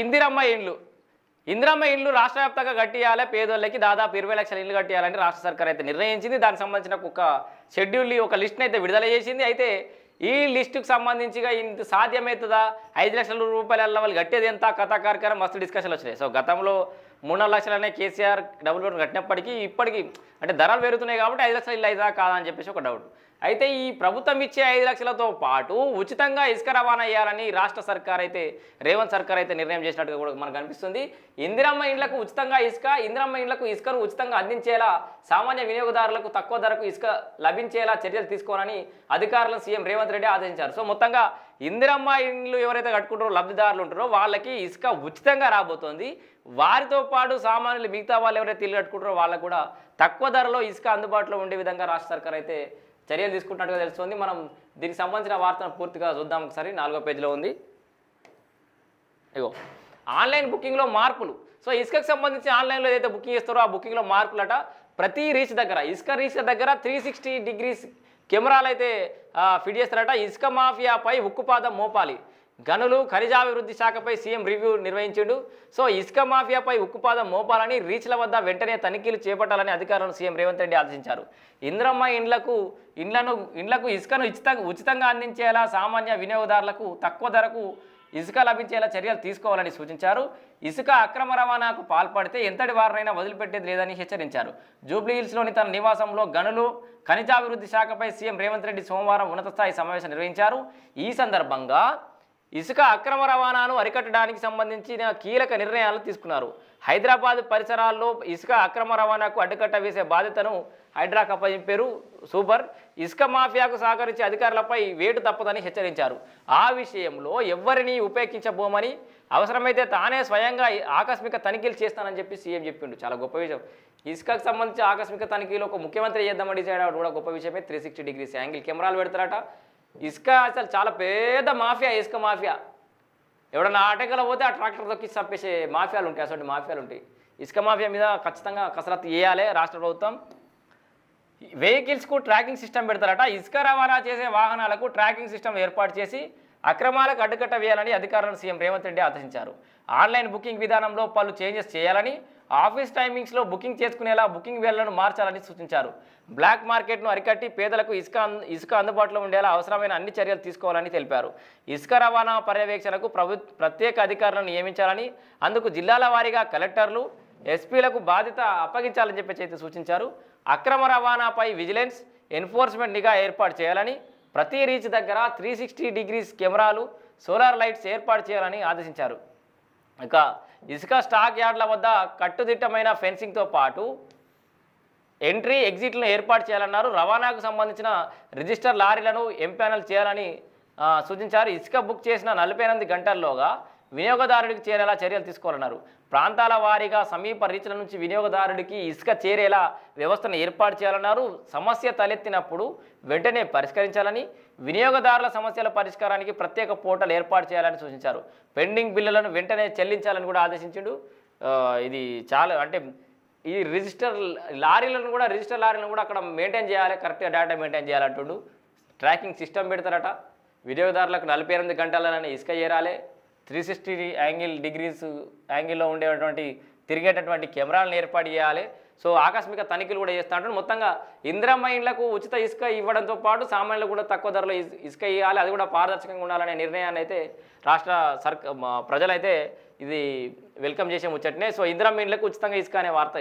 ఇందిరమ్మ ఇండ్లు. ఇందిరమ్మ ఇండ్లు రాష్ట్ర వ్యాప్తంగా కట్టియాలి పేదోళ్ళకి దాదాపు ఇరవై లక్షల ఇండ్లు కట్టియాలని రాష్ట్ర సర్కార్ అయితే నిర్ణయించింది. దానికి సంబంధించిన ఒక షెడ్యూల్ ఒక లిస్ట్ని అయితే విడుదల చేసింది. అయితే ఈ లిస్టుకు సంబంధించిగా ఇంత సాధ్యమవుతుందా? ఐదు లక్షల రూపాయల వాళ్ళు కట్టేది ఎంత? కథా కార్యక్రమం మస్తు డిస్కషన్లు వచ్చినాయి. సో గతంలో మూడు నాలుగు లక్షలనే కేసీఆర్ డబుల్ బెడ్రూమ్ కట్టినప్పటికీ ఇప్పటికీ అంటే ధరలు పెరుగుతున్నాయి కాబట్టి ఐదు లక్షలు ఇల్లు అవుతుందా కాదా అని చెప్పేసి ఒక డౌట్ అయితే ఈ ప్రభుత్వం ఇచ్చే ఐదు లక్షలతో పాటు ఉచితంగా ఇసుక రవాణా చేయాలని రాష్ట్ర సర్కార్ అయితే రేవంత్ సర్కార్ అయితే నిర్ణయం చేసినట్టుగా కూడా మనకు అనిపిస్తుంది. ఇందిరమ్మ ఇండ్లకు ఉచితంగా ఇసుక ఇందిరమ్మ ఇండ్లకు ఇసుకను ఉచితంగా అందించేలా సామాన్య వినియోగదారులకు తక్కువ ధరకు ఇసుక లభించేలా చర్యలు తీసుకోవాలని అధికారులను సీఎం రేవంత్ రెడ్డి ఆదేశించారు. సో మొత్తంగా ఇందిరమ్మ ఇండ్లు ఎవరైతే కట్టుకుంటారో లబ్ధిదారులు ఉంటారో వాళ్ళకి ఇసుక ఉచితంగా రాబోతోంది. వారితో పాటు సామాన్యులు మిగతా వాళ్ళు ఎవరైతే ఇల్లు కట్టుకుంటారో వాళ్ళకు కూడా తక్కువ ధరలో ఇసుక అందుబాటులో ఉండే విధంగా రాష్ట్ర సర్కార్ అయితే చర్యలు తీసుకుంటున్నట్టుగా తెలుస్తుంది. మనం దీనికి సంబంధించిన వార్తను పూర్తిగా చూద్దాం ఒకసారి. నాలుగో పేజీలో ఉంది. ఇగో ఆన్లైన్ బుకింగ్లో మార్పులు. సో ఇసుకకు సంబంధించి ఆన్లైన్లో ఏదైతే బుకింగ్ చేస్తారో ఆ బుకింగ్లో మార్పులట ప్రతి రీచ్ దగ్గర ఇసుక రీచ్ దగ్గర త్రీ సిక్స్టీ డిగ్రీస్ కెమెరాలు అయితే ఫిట్ చేస్తారట. ఇసుక మాఫియాపై ఉక్కుపాదం మోపాలి. గనులు ఖనిజాభివృద్ధి శాఖపై సీఎం రివ్యూ నిర్వహించిండు. సో ఇసుక మాఫియాపై ఉక్కుపాదం మోపాలని రీచ్ల వద్ద వెంటనే తనిఖీలు చేపట్టాలని అధికారులను సీఎం రేవంత్ రెడ్డి ఆదేశించారు. ఇంద్రమ్మ ఇండ్లకు ఇండ్లను ఇండ్లకు ఇసుకను ఉచితంగా ఉచితంగా అందించేలా సామాన్య వినియోగదారులకు తక్కువ ధరకు ఇసుక లభించేలా చర్యలు తీసుకోవాలని సూచించారు. ఇసుక అక్రమ రవాణాకు పాల్పడితే ఎంతటి వారినైనా వదిలిపెట్టేది లేదని హెచ్చరించారు. జూబ్లీహిల్స్లోని తన నివాసంలో గనులు ఖనిజాభివృద్ధి శాఖపై సీఎం రేవంత్ రెడ్డి సోమవారం ఉన్నత స్థాయి సమావేశం నిర్వహించారు. ఈ సందర్భంగా ఇసుక అక్రమ రవాణాను అరికట్టడానికి సంబంధించిన కీలక నిర్ణయాలు తీసుకున్నారు. హైదరాబాద్ పరిసరాల్లో ఇసుక అక్రమ రవాణాకు అడ్డుకట్ట వేసే బాధ్యతను హైడ్రాకు అప్పగింపారు సూపర్. ఇసుక మాఫియాకు సహకరించే అధికారులపై వేటు తప్పదని హెచ్చరించారు. ఆ విషయంలో ఎవరిని ఉపేక్షించబోమని అవసరమైతే తానే స్వయంగా ఆకస్మిక తనిఖీలు చేస్తానని చెప్పి సీఎం చెప్పిండు. చాలా గొప్ప విషయం. ఇసుకకు సంబంధించి ఆకస్మిక తనిఖీలు ఒక ముఖ్యమంత్రి చేద్దామని చేయడం కూడా గొప్ప విషయమే. త్రీ సిక్స్టీ డిగ్రీస్ యాంగిల్ కెమెరాలు పెడతారట. ఇసుక అసలు చాలా పెద్ద మాఫియా ఇసుక మాఫియా. ఎవడన్నా ఆటంకంలో పోతే ఆ ట్రాక్టర్ తొక్కి చంపేసే మాఫియాలు ఉంటాయి. అసలు మాఫియాలు ఉంటాయి. ఇసుక మాఫియా మీద ఖచ్చితంగా కసరత్తు చేయాలి రాష్ట్ర ప్రభుత్వం. వెహికల్స్కు ట్రాకింగ్ సిస్టమ్ పెడతారట. ఇసుక రవాణా చేసే వాహనాలకు ట్రాకింగ్ సిస్టమ్ ఏర్పాటు చేసి అక్రమాలకు అడ్డుకట్ట వేయాలని అధికారులను సీఎం రేవంత్ రెడ్డి ఆదేశించారు. ఆన్లైన్ బుకింగ్ విధానంలో పలు చేంజెస్ చేయాలని ఆఫీస్ టైమింగ్స్లో బుకింగ్ చేసుకునేలా బుకింగ్ వేళ్ళను మార్చాలని సూచించారు. బ్లాక్ మార్కెట్ను అరికట్టి పేదలకు ఇసుక అంద- ఇసుక అందుబాటులో ఉండేలా అవసరమైన అన్ని చర్యలు తీసుకోవాలని తెలిపారు. ఇసుక రవాణా పర్యవేక్షణకు ప్రభు ప్రత్యేక అధికారులను నియమించాలని అందుకు జిల్లాల వారీగా కలెక్టర్లు ఎస్పీలకు బాధ్యత అప్పగించాలని చెప్పి అయితే సూచించారు. అక్రమ రవాణాపై విజిలెన్స్ ఎన్ఫోర్స్మెంట్ నిఘా ఏర్పాటు చేయాలని ప్రతి రీచ్ దగ్గర త్రీ సిక్స్టీ డిగ్రీస్ కెమెరాలు సోలార్ లైట్స్ ఏర్పాటు చేయాలని ఆదేశించారు. ఇక ఇసుక స్టాక్ యార్డ్ల వద్ద కట్టుదిట్టమైన ఫెన్సింగ్తో పాటు ఎంట్రీ ఎగ్జిట్లను ఏర్పాటు చేయాలన్నారు. రవాణాకు సంబంధించిన రిజిస్టర్ లారీలను ఎంపానల్ చేయాలని సూచించారు. ఇసుక బుక్ చేసిన నలభై ఎనిమిది గంటల్లోగా వినియోగదారుడికి చేరేలా చర్యలు తీసుకోవాలన్నారు. ప్రాంతాల వారీగా సమీప రీచ్ల నుంచి వినియోగదారుడికి ఇసుక చేరేలా వ్యవస్థను ఏర్పాటు చేయాలన్నారు. సమస్య తలెత్తినప్పుడు వెంటనే పరిష్కరించాలని వినియోగదారుల సమస్యల పరిష్కారానికి ప్రత్యేక పోర్టల్ ఏర్పాటు చేయాలని సూచించారు. పెండింగ్ బిల్లులను వెంటనే చెల్లించాలని కూడా ఆదేశించాడు. ఇది చాలా అంటే ఈ రిజిస్టర్ లారీలను కూడా రిజిస్టర్ లారీలను కూడా అక్కడ మెయింటైన్ చేయాలి కరెక్ట్గా డేటా మెయింటైన్ చేయాలంటుండు ట్రాకింగ్ సిస్టమ్ పెడతారట. వినియోగదారులకు నలభై ఎనిమిది గంటలనే ఇసుక చేరాలి. త్రీ సిక్స్టీ యాంగిల్ డిగ్రీస్ యాంగిల్లో ఉండేటువంటి తిరిగేటటువంటి కెమెరాలను ఏర్పాటు చేయాలి. సో ఆకస్మిక తనిఖీలు కూడా చేస్తూ ఉంటారు. మొత్తంగా ఇందిరమ్మ ఇండ్లకు ఉచిత ఇసుక ఇవ్వడంతో పాటు సామాన్యులు కూడా తక్కువ ధరలో ఇసుక ఇవ్వాలి. అది కూడా పారదర్శకంగా ఉండాలనే నిర్ణయాన్ని అయితే రాష్ట్ర సర్క మా ప్రజలైతే ఇది వెల్కమ్ చేసే ముచ్చటనే. సో ఇందిరమ్మ ఇండ్లకు ఉచితంగా ఇసుక అనే వార్త ఇది.